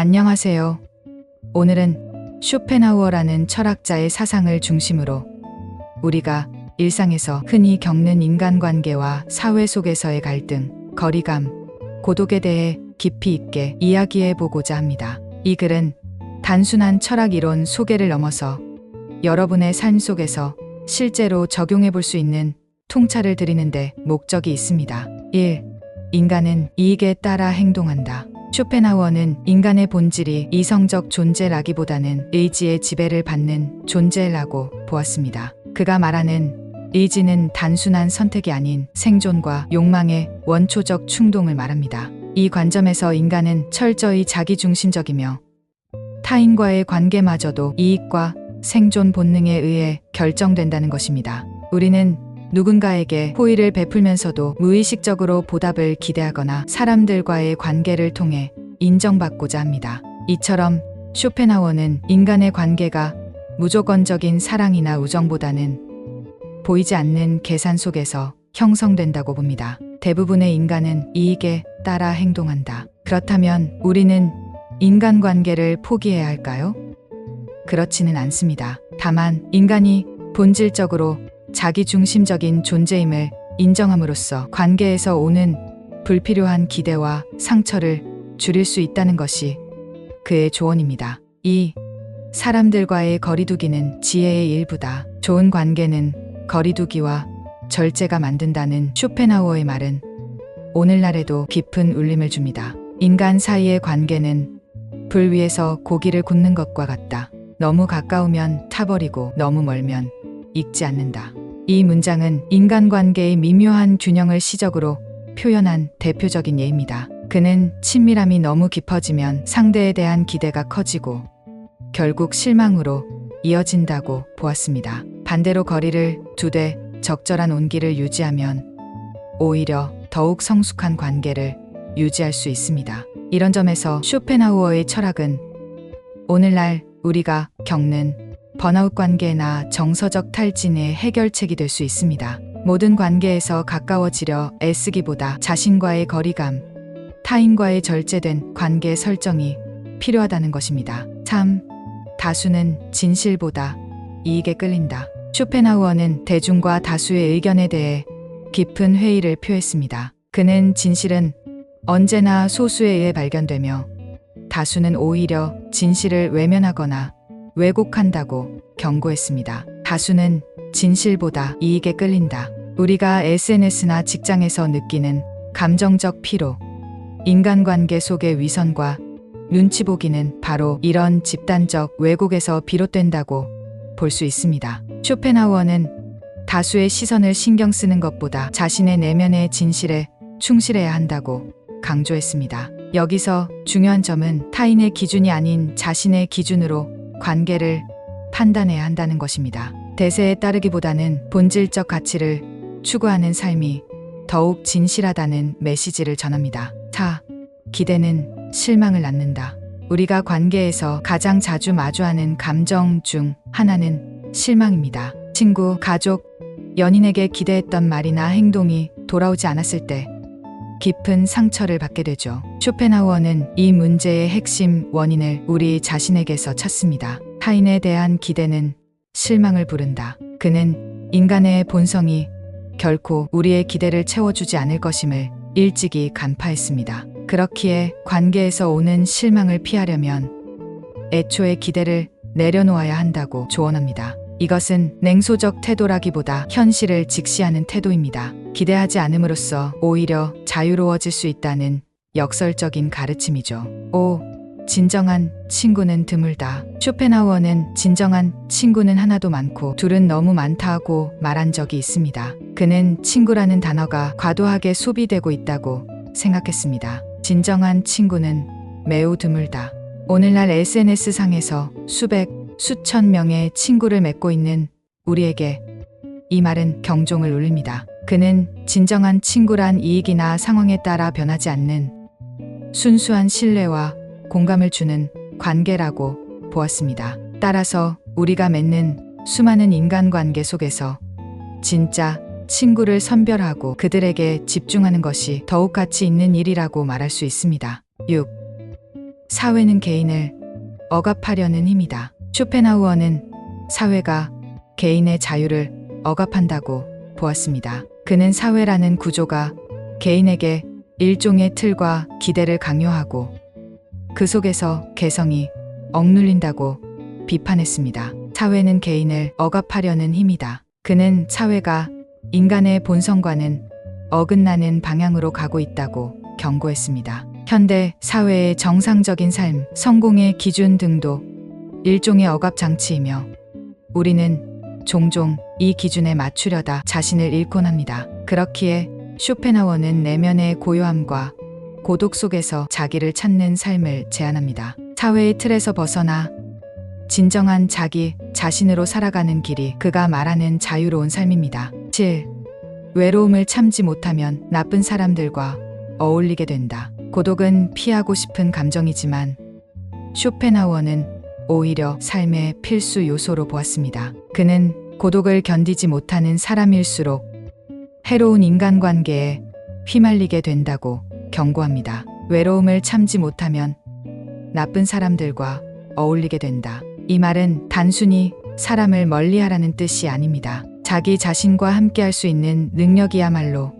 안녕하세요. 오늘은 쇼펜하우어라는 철학자의 사상을 중심으로 우리가 일상에서 흔히 겪는 인간관계와 사회 속에서의 갈등, 거리감, 고독에 대해 깊이 있게 이야기해 보고자 합니다. 이 글은 단순한 철학 이론 소개를 넘어서 여러분의 삶 속에서 실제로 적용해 볼 수 있는 통찰을 드리는데 목적이 있습니다. 1. 인간은 이익에 따라 행동한다. 쇼펜하우어는 인간의 본질이 이성적 존재라기보다는 의지의 지배를 받는 존재라고 보았습니다. 그가 말하는 의지는 단순한 선택이 아닌 생존과 욕망의 원초적 충동을 말합니다. 이 관점에서 인간은 철저히 자기중심적이며 타인과의 관계마저도 이익과 생존 본능에 의해 결정된다는 것입니다. 우리는 누군가에게 호의를 베풀면서도 무의식적으로 보답을 기대하거나 사람들과의 관계를 통해 인정받고자 합니다. 이처럼 쇼펜하워는 인간의 관계가 무조건적인 사랑이나 우정보다는 보이지 않는 계산 속에서 형성된다고 봅니다. 대부분의 인간은 이익에 따라 행동한다. 그렇다면 우리는 인간관계를 포기해야 할까요? 그렇지는 않습니다. 다만 인간이 본질적으로 자기중심적인 존재임을 인정함으로써 관계에서 오는 불필요한 기대와 상처를 줄일 수 있다는 것이 그의 조언입니다. 이 사람들과의 거리두기는 지혜의 일부다. 좋은 관계는 거리두기와 절제가 만든다는 쇼펜하우어의 말은 오늘날에도 깊은 울림을 줍니다. 인간 사이의 관계는 불 위에서 고기를 굽는 것과 같다. 너무 가까우면 타버리고 너무 멀면 익지 않는다. 이 문장은 인간관계의 미묘한 균형을 시적으로 표현한 대표적인 예입니다. 그는 친밀함이 너무 깊어지면 상대에 대한 기대가 커지고 결국 실망으로 이어진다고 보았습니다. 반대로 거리를 두되 적절한 온기를 유지하면 오히려 더욱 성숙한 관계를 유지할 수 있습니다. 이런 점에서 쇼펜하우어의 철학은 오늘날 우리가 겪는 번아웃 관계나 정서적 탈진의 해결책이 될 수 있습니다. 모든 관계에서 가까워지려 애쓰기보다 자신과의 거리감, 타인과의 절제된 관계 설정이 필요하다는 것입니다. 참, 다수는 진실보다 이익에 끌린다. 쇼펜하우어는 대중과 다수의 의견에 대해 깊은 회의를 표했습니다. 그는 진실은 언제나 소수에 의해 발견되며 다수는 오히려 진실을 외면하거나 왜곡한다고 경고했습니다. 다수는 진실보다 이익에 끌린다. 우리가 SNS나 직장에서 느끼는 감정적 피로, 인간관계 속의 위선과 눈치 보기는 바로 이런 집단적 왜곡에서 비롯된다고 볼 수 있습니다. 쇼펜하우어는 다수의 시선을 신경 쓰는 것보다 자신의 내면의 진실에 충실해야 한다고 강조했습니다. 여기서 중요한 점은 타인의 기준이 아닌 자신의 기준으로 관계를 판단해야 한다는 것입니다. 대세에 따르기보다는 본질적 가치를 추구하는 삶이 더욱 진실하다는 메시지를 전합니다. 4. 기대는 실망을 낳는다. 우리가 관계에서 가장 자주 마주하는 감정 중 하나는 실망입니다. 친구, 가족, 연인에게 기대했던 말이나 행동이 돌아오지 않았을 때 깊은 상처를 받게 되죠. 쇼펜하우어는 이 문제의 핵심 원인을 우리 자신에게서 찾습니다. 타인에 대한 기대는 실망을 부른다. 그는 인간의 본성이 결코 우리의 기대를 채워주지 않을 것임을 일찍이 간파했습니다. 그렇기에 관계에서 오는 실망을 피하려면 애초에 기대를 내려놓아야 한다고 조언합니다. 이것은 냉소적 태도라기보다 현실을 직시하는 태도입니다. 기대하지 않음으로써 오히려 자유로워질 수 있다는 역설적인 가르침이죠. 5. 진정한 친구는 드물다. 쇼펜하우어는 진정한 친구는 하나도 많고 둘은 너무 많다고 말한 적이 있습니다. 그는 친구라는 단어가 과도하게 소비되고 있다고 생각했습니다. 진정한 친구는 매우 드물다. 오늘날 SNS 상에서 수백, 수천 명의 친구를 맺고 있는 우리에게 이 말은 경종을 울립니다. 그는 진정한 친구란 이익이나 상황에 따라 변하지 않는 순수한 신뢰와 공감을 주는 관계라고 보았습니다. 따라서 우리가 맺는 수많은 인간관계 속에서 진짜 친구를 선별하고 그들에게 집중하는 것이 더욱 가치 있는 일이라고 말할 수 있습니다. 6. 사회는 개인을 억압하려는 힘이다. 쇼펜하우어는 사회가 개인의 자유를 억압한다고 보았습니다. 그는 사회라는 구조가 개인에게 일종의 틀과 기대를 강요하고 그 속에서 개성이 억눌린다고 비판했습니다. 사회는 개인을 억압하려는 힘이다. 그는 사회가 인간의 본성과는 어긋나는 방향으로 가고 있다고 경고했습니다. 현대 사회의 정상적인 삶, 성공의 기준 등도 일종의 억압 장치이며 우리는 종종 이 기준에 맞추려다 자신을 잃곤 합니다. 그렇기에 쇼펜하워는 내면의 고요함과 고독 속에서 자기를 찾는 삶을 제안합니다. 사회의 틀에서 벗어나 진정한 자기 자신으로 살아가는 길이 그가 말하는 자유로운 삶입니다. 7. 외로움을 참지 못하면 나쁜 사람들과 어울리게 된다. 고독은 피하고 싶은 감정이지만 쇼펜하우어는 오히려 삶의 필수 요소로 보았습니다. 그는 고독을 견디지 못하는 사람일수록 해로운 인간관계에 휘말리게 된다고 경고합니다. 외로움을 참지 못하면 나쁜 사람들과 어울리게 된다. 이 말은 단순히 사람을 멀리 하라는 뜻이 아닙니다. 자기 자신과 함께 할 수 있는 능력이야말로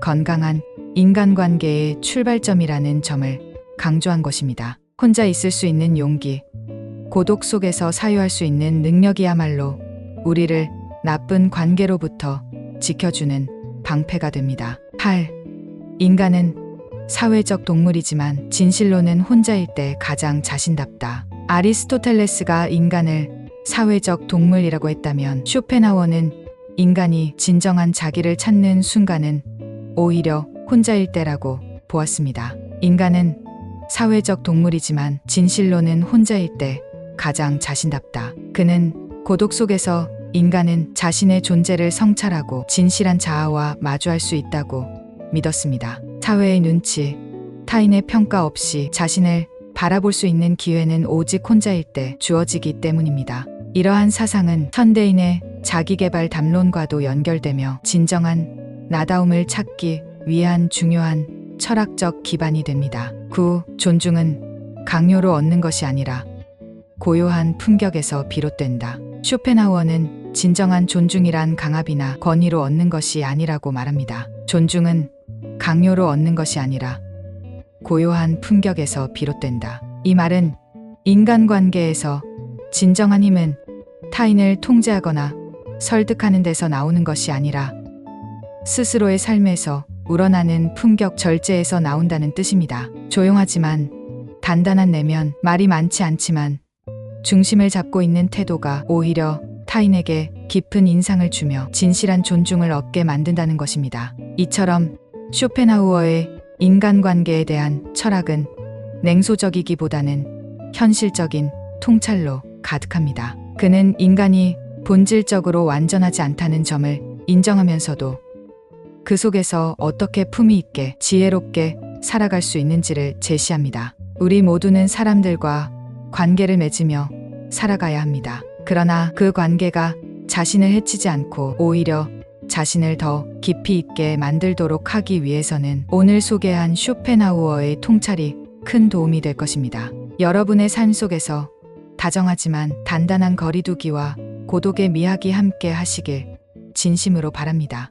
건강한 인간관계의 출발점이라는 점을 강조한 것입니다. 혼자 있을 수 있는 용기, 고독 속에서 사유할 수 있는 능력이야말로 우리를 나쁜 관계로부터 지켜주는 방패가 됩니다. 8. 인간은 사회적 동물이지만 진실로는 혼자일 때 가장 자신답다. 아리스토텔레스가 인간을 사회적 동물이라고 했다면 쇼펜하워는 인간이 진정한 자기를 찾는 순간은 오히려 혼자일 때라고 보았습니다. 인간은 사회적 동물이지만 진실로는 혼자일 때 가장 자신답다. 그는 고독 속에서 인간은 자신의 존재를 성찰하고 진실한 자아와 마주할 수 있다고 믿었습니다. 사회의 눈치, 타인의 평가 없이 자신을 바라볼 수 있는 기회는 오직 혼자일 때 주어지기 때문입니다. 이러한 사상은 현대인의 자기개발 담론과도 연결되며 진정한 나다움을 찾기 위한 중요한 철학적 기반이 됩니다. 9. 존중은 강요로 얻는 것이 아니라 고요한 품격에서 비롯된다. 쇼펜하우어는 진정한 존중이란 강압이나 권위로 얻는 것이 아니라고 말합니다. 존중은 강요로 얻는 것이 아니라 고요한 품격에서 비롯된다. 이 말은 인간관계에서 진정한 힘은 타인을 통제하거나 설득하는 데서 나오는 것이 아니라 스스로의 삶에서 우러나는 품격 절제에서 나온다는 뜻입니다. 조용하지만 단단한 내면, 말이 많지 않지만 중심을 잡고 있는 태도가 오히려 타인에게 깊은 인상을 주며 진실한 존중을 얻게 만든다는 것입니다. 이처럼 쇼펜하우어의 인간관계에 대한 철학은 냉소적이기보다는 현실적인 통찰로 가득합니다. 그는 인간이 본질적으로 완전하지 않다는 점을 인정하면서도 그 속에서 어떻게 품위 있게 지혜롭게 살아갈 수 있는지를 제시합니다. 우리 모두는 사람들과 관계를 맺으며 살아가야 합니다. 그러나 그 관계가 자신을 해치지 않고 오히려 자신을 더 깊이 있게 만들도록 하기 위해서는 오늘 소개한 쇼펜하우어의 통찰이 큰 도움이 될 것입니다. 여러분의 삶 속에서 다정하지만 단단한 거리두기와 고독의 미학이 함께 하시길 진심으로 바랍니다.